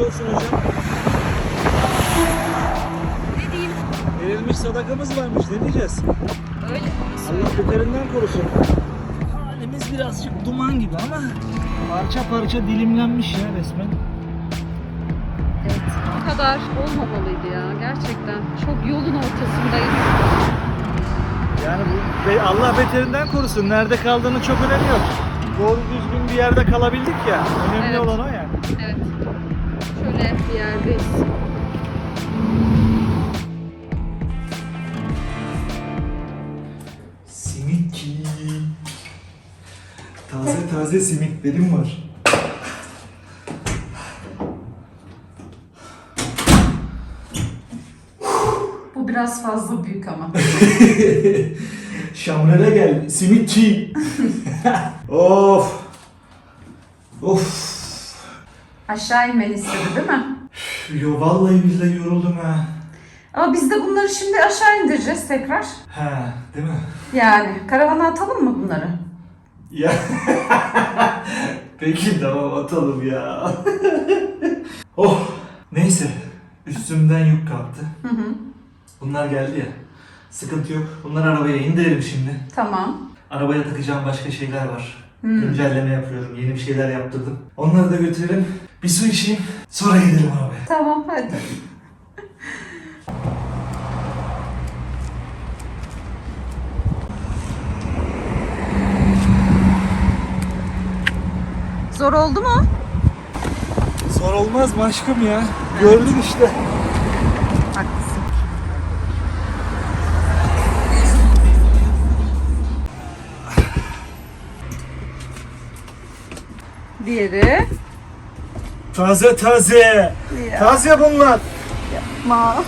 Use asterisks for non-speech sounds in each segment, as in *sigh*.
olsun hocam. Ne diyeyim? Verilmiş sadakamız varmış. Ne diyeceğiz? Öyle. Allah beterinden korusun. Halimiz birazcık duman gibi ama parça parça dilimlenmiş ya resmen. Evet. Bu kadar olmamalıydı ya gerçekten. Çok yolun ortasındayız. Yani bu Allah beterinden korusun. Nerede kaldığının çok önemi yok. Doğru düzgün bir yerde kalabildik ya. Önemli Evet. olan o yani. Evet. Şöyle bir yerdeyiz. Simitçi. Taze taze simitlerim var. Bu biraz fazla büyük ama. *laughs* Şamrele gel, simitçi. *laughs* of. Of. Aşağı inmeni istedi değil mi? Yo vallahi billahi yoruldum ha. Ama biz de bunları şimdi aşağı indireceğiz tekrar. He, değil mi? Yani karavana atalım mı bunları? Ya. *laughs* Peki tamam atalım ya. *laughs* oh. Neyse. Üstümden yük kalktı. Hı hı. Bunlar geldi ya. Sıkıntı yok. Bunları arabaya indirelim şimdi. Tamam. Arabaya takacağım başka şeyler var. Hmm. Güncelleme yapıyorum. Yeni bir şeyler yaptırdım. Onları da götürelim. Bir su içeyim. Sonra gidelim arabaya. Tamam hadi. Zor oldu mu? Zor olmaz mı aşkım ya? Gördün işte. Diğeri. Taze taze. Ya. Taze bunlar. Ma.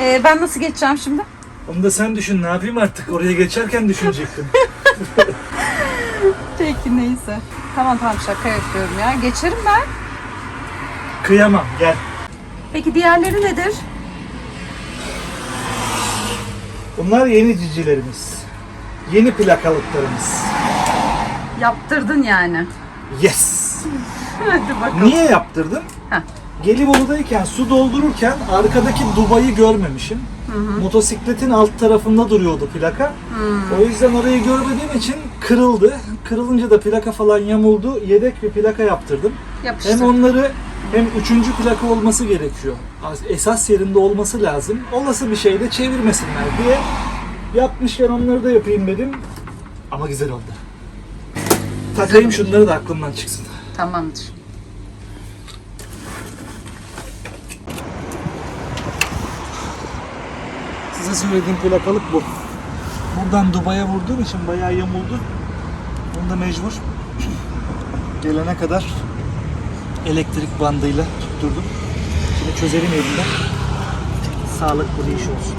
Ee, ben nasıl geçeceğim şimdi? Onu da sen düşün. Ne yapayım artık? Oraya geçerken düşünecektim. *laughs* Peki neyse. Tamam tamam şaka yapıyorum ya. Geçerim ben. Kıyamam. Gel. Peki diğerleri nedir? Bunlar yeni cicilerimiz. Yeni plakalıklarımız. Yaptırdın yani. Yes. *laughs* Hadi bakalım. Niye yaptırdım? Heh. Gelibolu'dayken su doldururken arkadaki dubayı görmemişim. Motosikletin alt tarafında duruyordu plaka. O yüzden orayı görmediğim için kırıldı. Kırılınca da plaka falan yamuldu. Yedek bir plaka yaptırdım. Yapıştır. Hem onları hem üçüncü plaka olması gerekiyor. Esas yerinde olması lazım. Olası bir şeyde çevirmesinler diye yapmışken onları da yapayım dedim. Ama güzel oldu. Takayım şunları da aklımdan çıksın. Tamamdır. Size söylediğim plakalık bu. Buradan Dubai'ye vurduğum için bayağı yamuldu. Bunu da mecbur gelene kadar elektrik bandıyla tutturdum. Şimdi çözelim elinden. Sağlıklı bir iş olsun.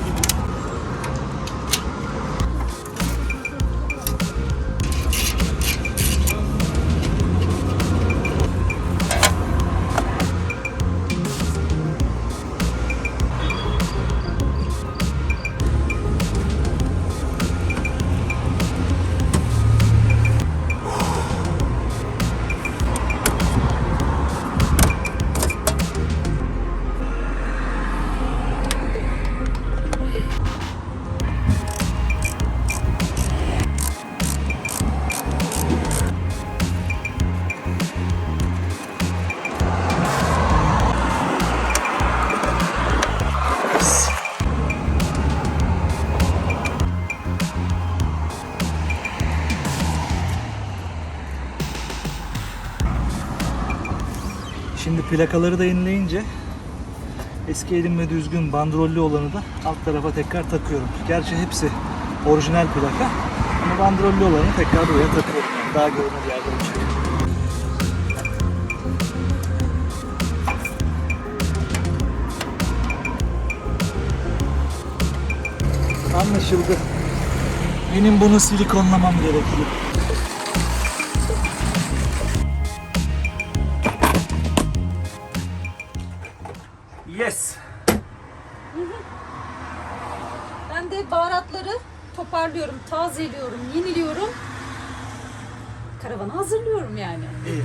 Plakaları da yenileyince eski elimle düzgün bandrollü olanı da alt tarafa tekrar takıyorum. Gerçi hepsi orijinal plaka ama bandrollü olanı tekrar buraya takıyorum. Yani daha görünür yerde. Anlaşıldı. Benim bunu silikonlamam gerekiyor. Karavanı hazırlıyorum yani. İyi.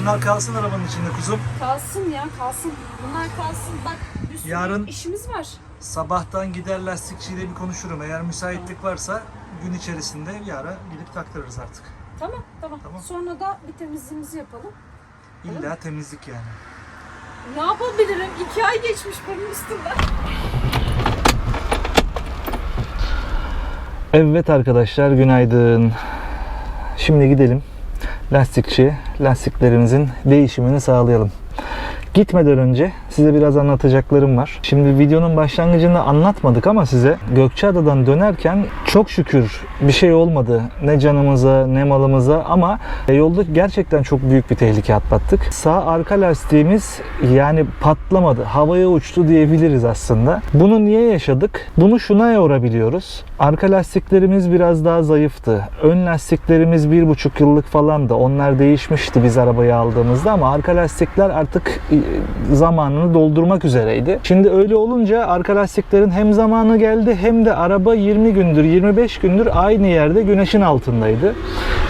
Bunlar kalsın arabanın içinde kuzum. Kalsın ya kalsın. Bunlar kalsın. Bak bir sürü Yarın- işimiz var. Sabahtan gider lastikçiyle bir konuşurum. Eğer müsaitlik varsa gün içerisinde bir ara gidip taktırırız artık. Tamam tamam. Tamam. Sonra da bir temizliğimizi yapalım. İlla temizlik yani. Ne yapabilirim? İki ay geçmiş bunun üstünden. Evet arkadaşlar günaydın. Şimdi gidelim lastikçi lastiklerimizin değişimini sağlayalım. Gitmeden önce size biraz anlatacaklarım var. Şimdi videonun başlangıcında anlatmadık ama size Gökçeada'dan dönerken çok şükür bir şey olmadı. Ne canımıza ne malımıza ama yolda gerçekten çok büyük bir tehlike atlattık. Sağ arka lastiğimiz yani patlamadı. Havaya uçtu diyebiliriz aslında. Bunu niye yaşadık? Bunu şuna yorabiliyoruz. Arka lastiklerimiz biraz daha zayıftı. Ön lastiklerimiz bir buçuk yıllık falan da. Onlar değişmişti biz arabayı aldığımızda ama arka lastikler artık zamanını doldurmak üzereydi. Şimdi öyle olunca arka lastiklerin hem zamanı geldi hem de araba 20 gündür 25 gündür aynı yerde güneşin altındaydı.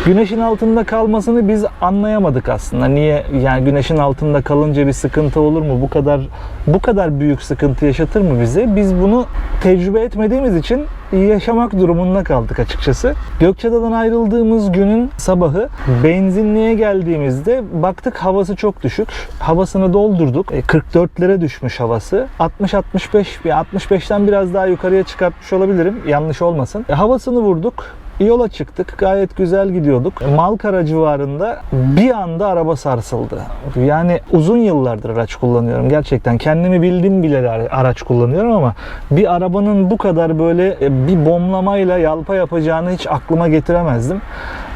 Güneşin altında kalmasını biz anlayamadık aslında. Niye yani güneşin altında kalınca bir sıkıntı olur mu? Bu kadar bu kadar büyük sıkıntı yaşatır mı bize? Biz bunu tecrübe etmediğimiz için yaşamak durumunda kaldık açıkçası. Gökçeada'dan ayrıldığımız günün sabahı benzinliğe geldiğimizde baktık havası çok düşük. Havasını doldurduk. E, 44'lere düşmüş havası. 60-65 bir 65'ten biraz daha yukarıya çıkartmış olabilirim. Yanlış olmasın. E, havasını vurduk. Yola çıktık. Gayet güzel gidiyorduk. Malkara civarında bir anda araba sarsıldı. Yani uzun yıllardır araç kullanıyorum. Gerçekten kendimi bildim bile araç kullanıyorum ama bir arabanın bu kadar böyle e, bir bomlamayla yalpa yapacağını hiç aklıma getiremezdim.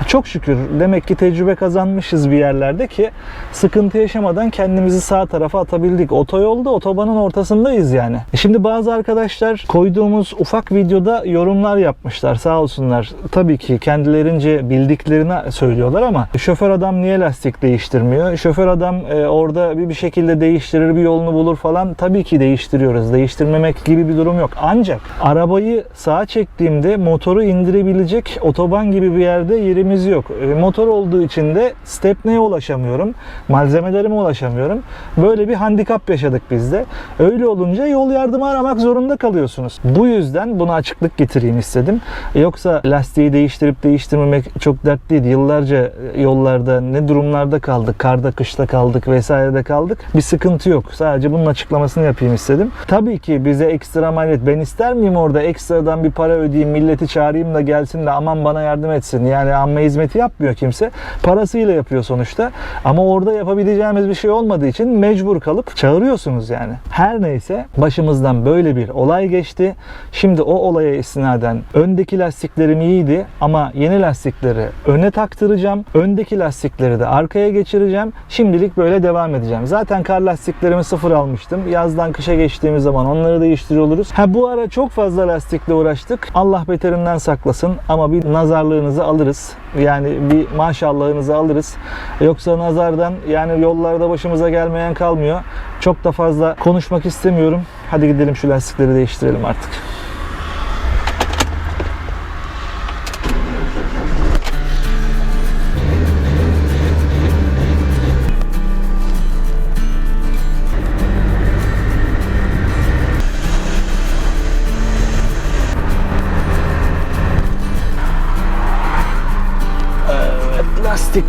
Çok şükür demek ki tecrübe kazanmışız bir yerlerde ki sıkıntı yaşamadan kendimizi sağ tarafa atabildik. Otoyolda otobanın ortasındayız yani. E Şimdi bazı arkadaşlar koyduğumuz ufak videoda yorumlar yapmışlar sağ olsunlar. Tabii ki kendilerince bildiklerini söylüyorlar ama şoför adam niye lastik değiştirmiyor? Şoför adam e, orada bir, bir şekilde değiştirir bir yolunu bulur falan. Tabii ki değiştiriyoruz. Değiştirmemek gibi bir durum yok. Ancak arabayı sağa çektiğimde motoru indirebilecek otoban gibi bir yerde yerimiz yok. E, motor olduğu için de stepneye ulaşamıyorum. Malzemelerime ulaşamıyorum. Böyle bir handikap yaşadık biz de. Öyle olunca yol yardımı aramak zorunda kalıyorsunuz. Bu yüzden buna açıklık getireyim istedim. Yoksa lastiği değiştirip değiştirmemek çok dert değil. Yıllarca yollarda ne durumlarda kaldık, karda kışta kaldık vesairede kaldık. Bir sıkıntı yok. Sadece bunun açıklamasını yapayım istedim. Tabii ki bize ekstra maliyet. Ben ister miyim orada ekstradan bir para ödeyeyim, milleti çağırayım da gelsin de aman bana yardım etsin. Yani amme hizmeti yapmıyor kimse. Parasıyla yapıyor sonuçta. Ama orada yapabileceğimiz bir şey olmadığı için mecbur kalıp çağırıyorsunuz yani. Her neyse başımızdan böyle bir olay geçti. Şimdi o olaya istinaden öndeki lastiklerim iyiydi ama yeni lastikleri öne taktıracağım. Öndeki lastikleri de arkaya geçireceğim. Şimdilik böyle devam edeceğim. Zaten kar lastiklerimi sıfır almıştım. Yazdan kışa geçtiğimiz zaman onları değiştiriyor oluruz. Ha bu ara çok fazla lastikle uğraştık. Allah beterinden saklasın ama bir nazarlığınızı alırız. Yani bir maşallahınızı alırız. Yoksa nazardan yani yollarda başımıza gelmeyen kalmıyor. Çok da fazla konuşmak istemiyorum. Hadi gidelim şu lastikleri değiştirelim artık.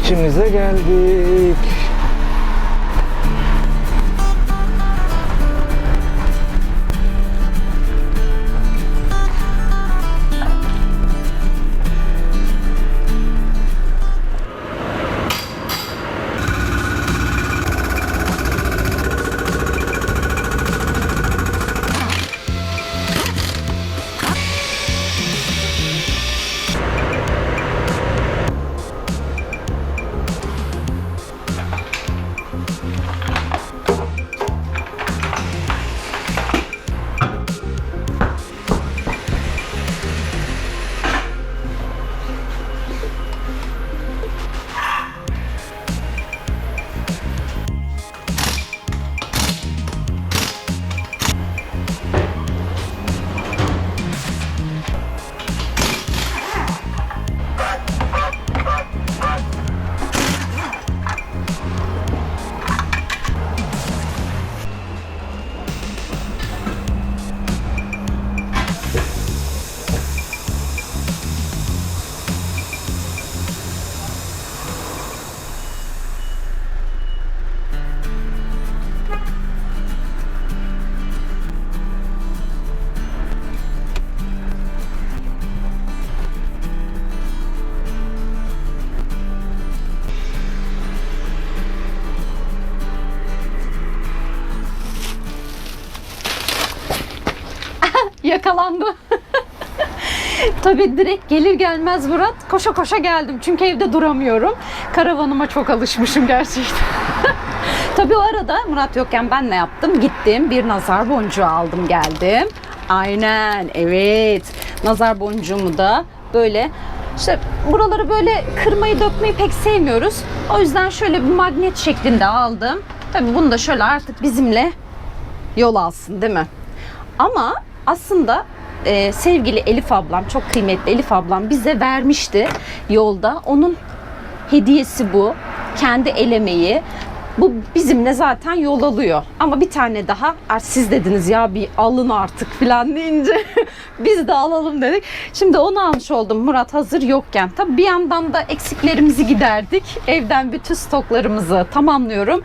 Lastikçimize geldik. Yakalandı. *laughs* Tabii direkt gelir gelmez Murat koşa koşa geldim. Çünkü evde duramıyorum. Karavanıma çok alışmışım gerçekten. *laughs* Tabii o arada Murat yokken ben ne yaptım? Gittim bir nazar boncuğu aldım geldim. Aynen evet. Nazar boncuğumu da böyle işte buraları böyle kırmayı dökmeyi pek sevmiyoruz. O yüzden şöyle bir magnet şeklinde aldım. Tabii bunu da şöyle artık bizimle yol alsın değil mi? Ama aslında e, sevgili Elif ablam, çok kıymetli Elif ablam bize vermişti yolda. Onun hediyesi bu. Kendi el emeği. Bu bizimle zaten yol alıyor. Ama bir tane daha "Aa, siz dediniz ya bir alın artık falan deyince *laughs* biz de alalım dedik. Şimdi onu almış oldum Murat hazır yokken. Tabii bir yandan da eksiklerimizi giderdik. Evden bütün stoklarımızı tamamlıyorum.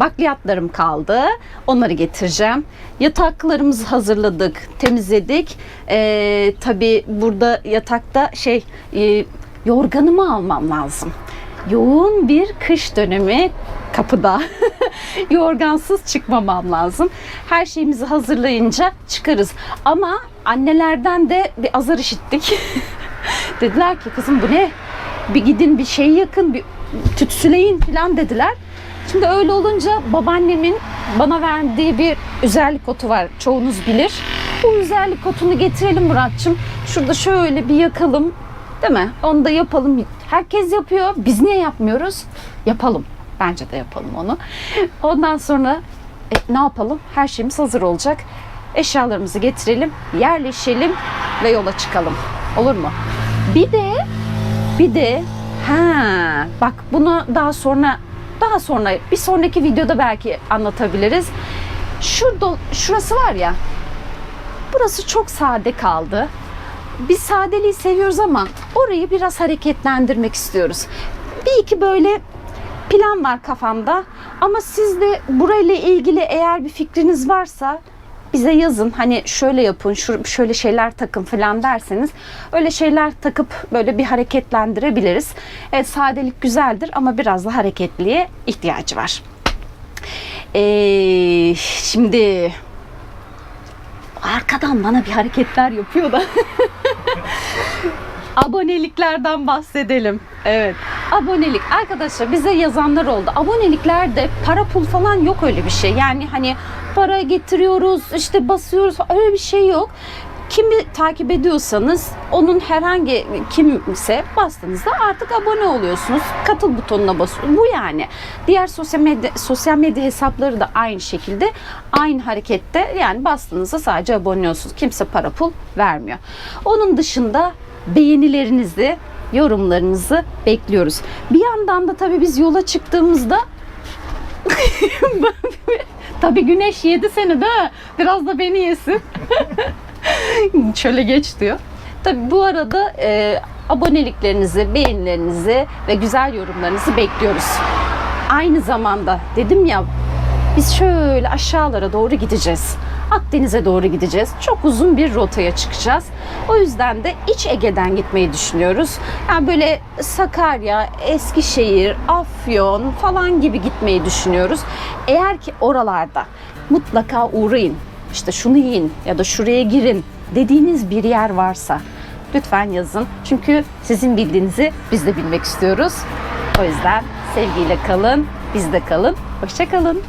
Bakliyatlarım kaldı. Onları getireceğim. Yataklarımızı hazırladık, temizledik. Ee, tabii burada yatakta şey e, yorganımı almam lazım. Yoğun bir kış dönemi kapıda. *laughs* Yorgansız çıkmamam lazım. Her şeyimizi hazırlayınca çıkarız. Ama annelerden de bir azar işittik. *laughs* dediler ki kızım bu ne? Bir gidin bir şey yakın, bir tütsüleyin falan dediler. Şimdi öyle olunca babaannemin bana verdiği bir üzerlik otu var. Çoğunuz bilir. Bu üzerlik otunu getirelim Muratçım. Şurada şöyle bir yakalım. Değil mi? Onu da yapalım. Herkes yapıyor. Biz niye yapmıyoruz? Yapalım. Bence de yapalım onu. Ondan sonra e, ne yapalım? Her şeyimiz hazır olacak. Eşyalarımızı getirelim, yerleşelim ve yola çıkalım. Olur mu? Bir de bir de ha bak bunu daha sonra daha sonra bir sonraki videoda belki anlatabiliriz. Şurada şurası var ya. Burası çok sade kaldı. Biz sadeliği seviyoruz ama orayı biraz hareketlendirmek istiyoruz. Bir iki böyle plan var kafamda. Ama siz de burayla ilgili eğer bir fikriniz varsa bize yazın. Hani şöyle yapın, şu- şöyle şeyler takın falan derseniz öyle şeyler takıp böyle bir hareketlendirebiliriz. Evet sadelik güzeldir ama biraz da hareketliğe ihtiyacı var. Ee, şimdi arkadan bana bir hareketler yapıyor da. *laughs* Aboneliklerden bahsedelim. Evet. Abonelik. Arkadaşlar bize yazanlar oldu. Aboneliklerde para pul falan yok öyle bir şey. Yani hani para getiriyoruz, işte basıyoruz öyle bir şey yok. Kimi takip ediyorsanız onun herhangi kimse bastığınızda artık abone oluyorsunuz. Katıl butonuna basıyorsunuz. Bu yani. Diğer sosyal medya, sosyal medya hesapları da aynı şekilde aynı harekette yani bastığınızda sadece abone oluyorsunuz. Kimse para pul vermiyor. Onun dışında beğenilerinizi, yorumlarınızı bekliyoruz. Bir yandan da tabii biz yola çıktığımızda *laughs* tabii güneş yedi seni de biraz da beni yesin. *laughs* *laughs* Şöyle geç diyor. Tabii bu arada e, aboneliklerinizi, beğenilerinizi ve güzel yorumlarınızı bekliyoruz. Aynı zamanda dedim ya biz şöyle aşağılara doğru gideceğiz. Akdeniz'e doğru gideceğiz. Çok uzun bir rotaya çıkacağız. O yüzden de İç Ege'den gitmeyi düşünüyoruz. Yani böyle Sakarya, Eskişehir, Afyon falan gibi gitmeyi düşünüyoruz. Eğer ki oralarda mutlaka uğrayın. İşte şunu yiyin ya da şuraya girin dediğiniz bir yer varsa lütfen yazın. Çünkü sizin bildiğinizi biz de bilmek istiyoruz. O yüzden sevgiyle kalın, bizde kalın. Hoşça kalın.